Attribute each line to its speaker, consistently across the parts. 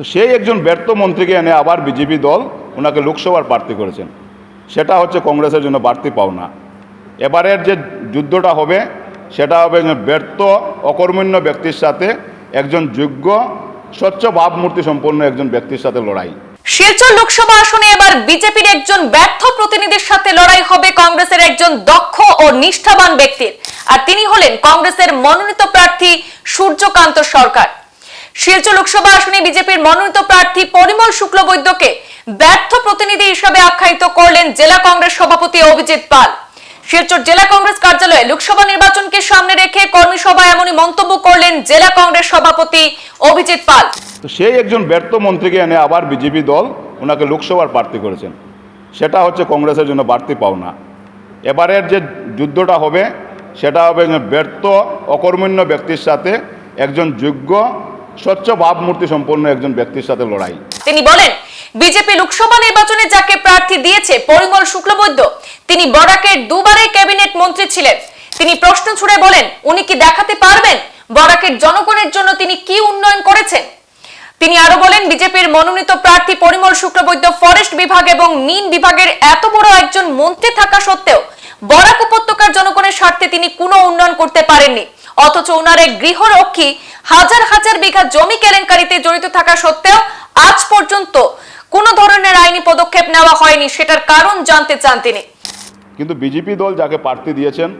Speaker 1: তো সেই একজন ব্যর্থ মন্ত্রীকে এনে আবার বিজেপি দল ওনাকে লোকসভার প্রার্থী করেছেন। সেটা হচ্ছে কংগ্রেসের জন্য বাড়তি পাওনা। এবারের যে যুদ্ধটা হবে, সেটা হবে ব্যর্থ, অকর্মণ্য ব্যক্তির সাথে একজন যোগ্য, স্বচ্ছ ভাবমূর্তি সম্পন্ন একজন ব্যক্তির সাথে লড়াই।
Speaker 2: শিলচর লোকসভা আসনে এবার বিজেপির একজন ব্যর্থ প্রতিনিধির সাথে লড়াই হবে কংগ্রেসের একজন দক্ষ ও নিষ্ঠাবান ব্যক্তির। আর তিনি হলেন কংগ্রেসের মনোনীত প্রার্থী সূর্যকান্ত সরকার। শিলচর লোকসভা আসনে বিজেপির মনোনীত প্রার্থী পরিমল শুক্লবৈদ্যকে ব্যর্থ প্রতিনিধি হিসেবে আখ্যায়িত করলেন জেলা কংগ্রেস সভাপতি অভিজিৎ পাল। শিলচর জেলা কংগ্রেস কার্যালয়ে লোকসভা নির্বাচনকে সামনে রেখে কর্মী সভায় এমনই মন্তব্য করলেন জেলা কংগ্রেস সভাপতি অভিজিৎ পাল।
Speaker 1: তো সেই একজন ব্যর্থ মন্ত্রীকে এনে আবার বিজেপি দল ওনাকে লোকসভার প্রার্থী করেছেন। সেটা হচ্ছে কংগ্রেসের জন্য বাড়তি পাওনা। এবারের যে যুদ্ধটা হবে, সেটা হবে ব্যর্থ, অকর্মণ্য ব্যক্তির সাথে একজন যোগ্য স্বচ্ছ ভাবমূর্তি সম্পন্ন একজন ব্যক্তির সাথে লড়াই।
Speaker 2: তিনি বলেন, বিজেপি লোকসভা নির্বাচনে যাকে প্রার্থী দিয়েছে পরিমল শুক্লবৈদ্য, তিনি বরাকের দুবারের ক্যাবিনেট মন্ত্রী ছিলেন। তিনি প্রশ্ন ছুড়ে বলেন, উনি কি দেখাতে পারবেন বরাকের জনগণের জন্য তিনি কি উন্নয়ন করেছেন? তিনি আরও বলেন, বিজেপির মনোনীত প্রার্থী পরিমল শুক্লবৈদ্য ফরেস্ট বিভাগ এবং মিন বিভাগের এত বড় একজন মন্ত্রী থাকা সত্ত্বেও বরাক উপত্যকার জনগণের স্বার্থে তিনি কোনো উন্নয়ন করতে পারেননি। অথচ ওনার এক গৃহরক্ষী হাজার হাজার বিঘা জমি কেলেঙ্কারিতে জড়িত থাকা সত্ত্বেও আজ পর্যন্ত কোনো ধরনের আইনি পদক্ষেপ নেওয়া হয়নি, সেটার কারণ জানতে চান তিনি।
Speaker 1: কিন্তু বিজেপি দল যাকে প্রার্থী দিয়েছেন,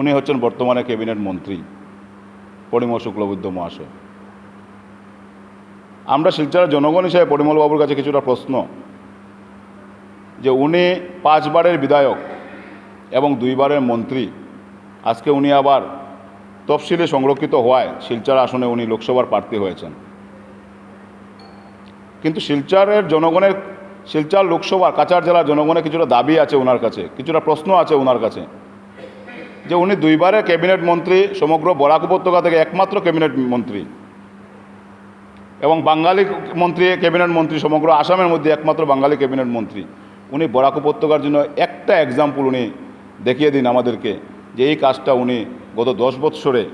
Speaker 1: উনি হচ্ছেন বর্তমানে ক্যাবিনেট মন্ত্রী পরিমল শুক্লবুদ্ধ মহাশয়। আমরা শিলচরের জনগণ হিসেবে পরিমলবাবুর কাছে কিছুটা প্রশ্ন, যে উনি পাঁচবারের বিধায়ক এবং দুইবারের মন্ত্রী আজকে উনি আবার তফসিলে সংরক্ষিত হওয়ায় শিলচর আসনে উনি লোকসভার প্রার্থী হয়েছেন। কিন্তু শিলচরের জনগণের, শিলচর লোকসভার কাছাড় জেলার জনগণের কিছুটা দাবি আছে ওনার কাছে, কিছুটা প্রশ্ন আছে ওনার কাছে। যে উনি দুইবারে ক্যাবিনেট মন্ত্রী, সমগ্র বরাক উপত্যকা থেকে একমাত্র ক্যাবিনেট মন্ত্রী। এবং বাঙালি মন্ত্রী, ক্যাবিনেট মন্ত্রী, সমগ্র আসামের মধ্যে একমাত্র বাঙালি ক্যাবিনেট মন্ত্রী। উনি বরাক উপত্যকার জন্য একটা এক্সাম্পল উনি দেখিয়ে দিন আমাদেরকে। যে এই কাজটা উনি গত দশ বৎসরে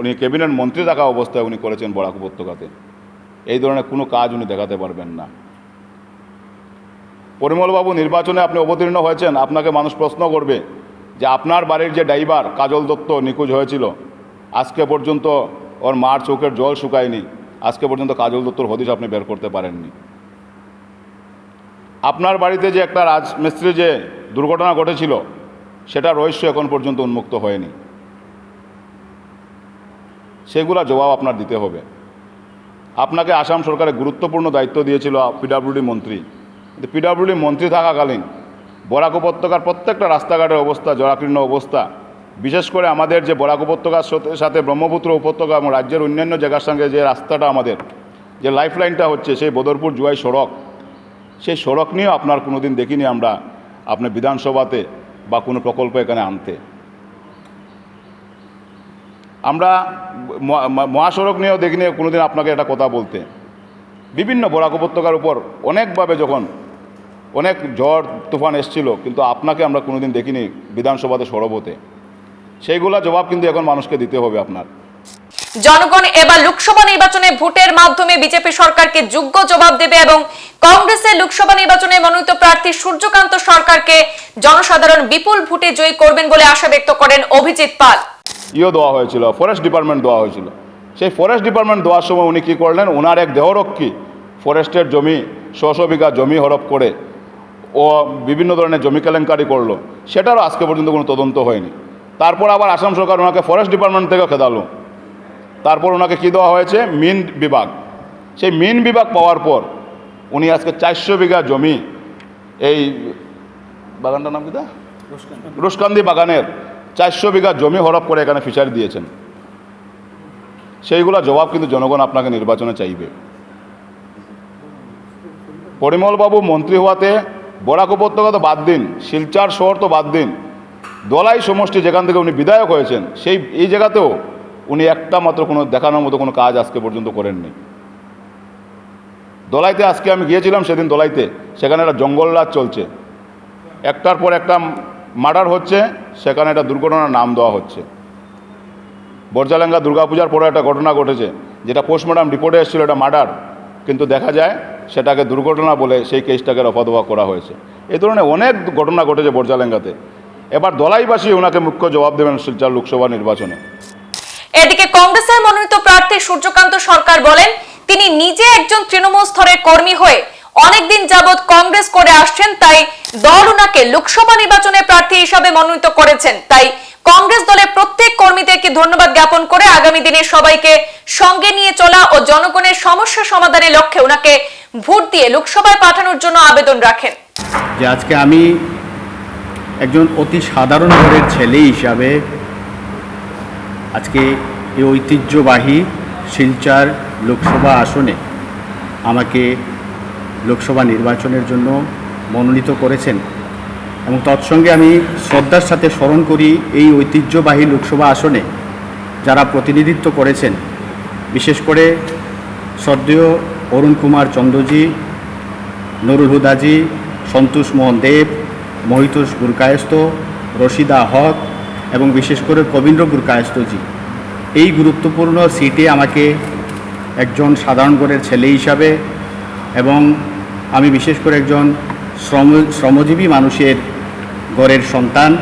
Speaker 1: উনি ক্যাবিনেট মন্ত্রী থাকা অবস্থায় উনি করেছেন বরাক উপত্যকাতে। এই ধরনের কোনো কাজ উনি দেখাতে পারবেন না। পরিমলবাবু নির্বাচনে আপনি অবতীর্ণ হয়েছেন, আপনাকে মানুষ প্রশ্ন করবে যে আপনার বাড়ির যে ড্রাইভার কাজল দত্ত নিখোঁজ হয়েছিল, আজকে পর্যন্ত ওর মার চোখের জল শুকায়নি, আজকে পর্যন্ত কাজল দত্তর হদিশ আপনি বের করতে পারেননি। আপনার বাড়িতে যে একটা রাজমিস্ত্রি যে দুর্ঘটনা ঘটেছিল সেটা রহস্য এখন পর্যন্ত উন্মুক্ত হয়নি। সেগুলা জবাব আপনার দিতে হবে। আপনাকে আসাম সরকারের গুরুত্বপূর্ণ দায়িত্ব দিয়েছিল পিডাব্লিউডি মন্ত্রী। কিন্তু পিডাব্লিউডি মন্ত্রী থাকাকালীন বরাক উপত্যকার প্রত্যেকটা রাস্তাঘাটের অবস্থা, জরাকীর্ণ অবস্থা, বিশেষ করে আমাদের যে বরাক উপত্যকার সাথে- ব্রহ্মপুত্র উপত্যকা এবং রাজ্যের অন্যান্য জায়গার সঙ্গে যে রাস্তাটা আমাদের, যে লাইফ লাইনটা হচ্ছে সেই বদরপুর জুয়াই সড়ক, সেই সড়ক নিয়েও আপনার কোনো দিন দেখিনি আমরা। আপনার বিধানসভাতে বা কোনো প্রকল্প এখানে আনতে। আমরা মহাসড়ক নিয়েও দেখিনি, কোনোদিন আপনাকে একটা কথা বলতে। বিভিন্ন বরাক উপত্যকার উপর অনেকভাবে যখন অনেক ঝড়, তুফান এসছিল, কিন্তু আপনাকে আমরা কোনোদিন দেখিনি বিধানসভাতে সরব হতে সেইগুলো জবাব কিন্তু এখন মানুষকে দিতে হবে আপনার।
Speaker 2: জনগণ এবার লোকসভা নির্বাচনে ভোটের মাধ্যমে বিজেপি সরকারকে যোগ্য জবাব দেবে এবং কংগ্রেসের লোকসভা নির্বাচনে মনোনীত প্রার্থী সূর্যকান্ত সরকারকে জনসাধারণ বিপুল ভোটে জয়ী করবেন বলে আশা ব্যক্ত করেন অভিজিৎ পাল।
Speaker 1: ইও দেওয়া হয়েছিল, ফরেস্ট ডিপার্টমেন্ট দেওয়া হয়েছিল। সেই ফরেস্ট ডিপার্টমেন্ট দেওয়ার সময় উনি কী করলেন? ওনার এক দেহরক্ষী ফরেস্টের জমি ছশো বিঘা জমি হরপ করে ও বিভিন্ন ধরনের জমি কেলেঙ্কারি করল। সেটারও আজকে পর্যন্ত কোনো তদন্ত হয়নি। তারপর আবার আসাম সরকার ওনাকে ফরেস্ট ডিপার্টমেন্ট থেকে খেদালো। তারপর ওনাকে কী দেওয়া হয়েছে? মিন বিভাগ। সেই মিন বিভাগ পাওয়ার পর উনি আজকে চারশো বিঘা জমি এই বাগানটার নাম কি দা রুশকান্দি বাগানের চারশো বিঘা জমি হরপ করে এখানে ফিশারি দিয়েছেন। সেইগুলো জবাব কিন্তু জনগণ আপনাকে নির্বাচনে চাইবে। পরিমলবাবু মন্ত্রী হওয়াতে বরাক উপত্যকা তো বাদ দিন শিলচার শহর তো বাদ দিন দলাই সমষ্টি যেখান থেকে উনি বিধায়ক হয়েছেন সেই এই জায়গাতেও উনি একটা মাত্র কোনো দেখানোর মতো কোনো কাজ আজকে পর্যন্ত করেননি। দলাইতে আজকে আমি গিয়েছিলাম সেদিন দলাইতে, সেখানে একটা জঙ্গল রাজ চলছে। একটার পর একটা মার্ডার হচ্ছে, সেখানে একটা দুর্ঘটনার নাম দেওয়া হচ্ছে। বর্জালেঙ্গা দুর্গাপূজার পরে একটা ঘটনা ঘটেছে, যেটা পোস্টমর্টম রিপোর্টে এসেছিল এটা মার্ডার, কিন্তু দেখা যায় সেটাকে দুর্ঘটনা বলে সেই কেসটাকে রফাদফা করা হয়েছে। এই ধরনের অনেক ঘটনা ঘটেছে বর্জালেঙ্গাতে। এবার দলাইবাসী ওনাকে মুখ্য জবাব দেবেন শিলচর লোকসভা নির্বাচনে।
Speaker 2: এদিকে কংগ্রেসের মনোনীত প্রার্থী সূর্যকান্ত সরকার বলেন, তিনি নিজে একজন তৃণমূল স্তরের কর্মী হয়ে অনেকদিন যাবৎ কংগ্রেস করে আসছেন, তাই দল ওনাকে লোকসভা নির্বাচনে প্রার্থী হিসাবে মনোনীত করেছেন। তাই কংগ্রেস দলের প্রত্যেক কর্মীদেরকে ধন্যবাদ জ্ঞাপন করে আগামী দিনে সবাইকে সঙ্গে নিয়ে চলা ও জনগণের সমস্যা সমাধানের লক্ষ্যে ওনাকে ভোট দিয়ে লোকসভায় পাঠানোর জন্য আবেদন রাখেন।
Speaker 3: যে আজকে আমি একজন অতি সাধারণ ঘরের ছেলে হিসাবে আজকে এই ঐতিহ্যবাহী শিলচার লোকসভা আসনে আমাকে লোকসভা নির্বাচনের জন্য মনোনীত করেছেন এবং তৎসঙ্গে আমি শ্রদ্ধার সাথে স্মরণ করি এই ঐতিহ্যবাহী লোকসভা আসনে যারা প্রতিনিধিত্ব করেছেন, বিশেষ করে শ্রদ্ধেয় অরুণ কুমার চন্দ্রজি, নুরুল হুদাজি, সন্তোষ মোহন দেব, মহিতোষ গুরকায়স্ত রশিদা হক এবং বিশেষ করে কবীন্দ্র গুরকায়স্তজি এই গুরুত্বপূর্ণ সিটে আমাকে একজন সাধারণ ঘরের ছেলে হিসাবে এবং আমি বিশেষ করে একজন শ্রম, শ্রমজীবী মানুষের ঘরের সন্তান,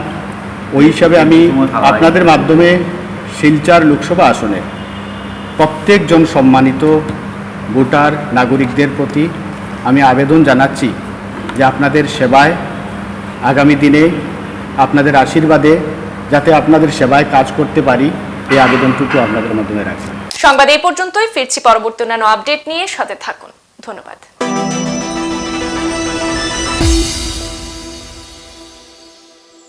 Speaker 3: ওই হিসাবে আমি আপনাদের মাধ্যমে শিলচার লোকসভা আসনে প্রত্যেকজন সম্মানিত ভোটার নাগরিকদের প্রতি আমি আবেদন জানাচ্ছি যে আপনাদের সেবায় আগামী দিনে আপনাদের আশীর্বাদে যাতে আপনাদের সেবায় কাজ করতে পারি, এই আবেদনটুকু আপনাদের মাধ্যমে রাখি।
Speaker 2: সংবাদ এই পর্যন্তই। ফিরছি পরবর্তী অন্যান্য আপডেট নিয়ে। সাথে থাকুন। ধন্যবাদ।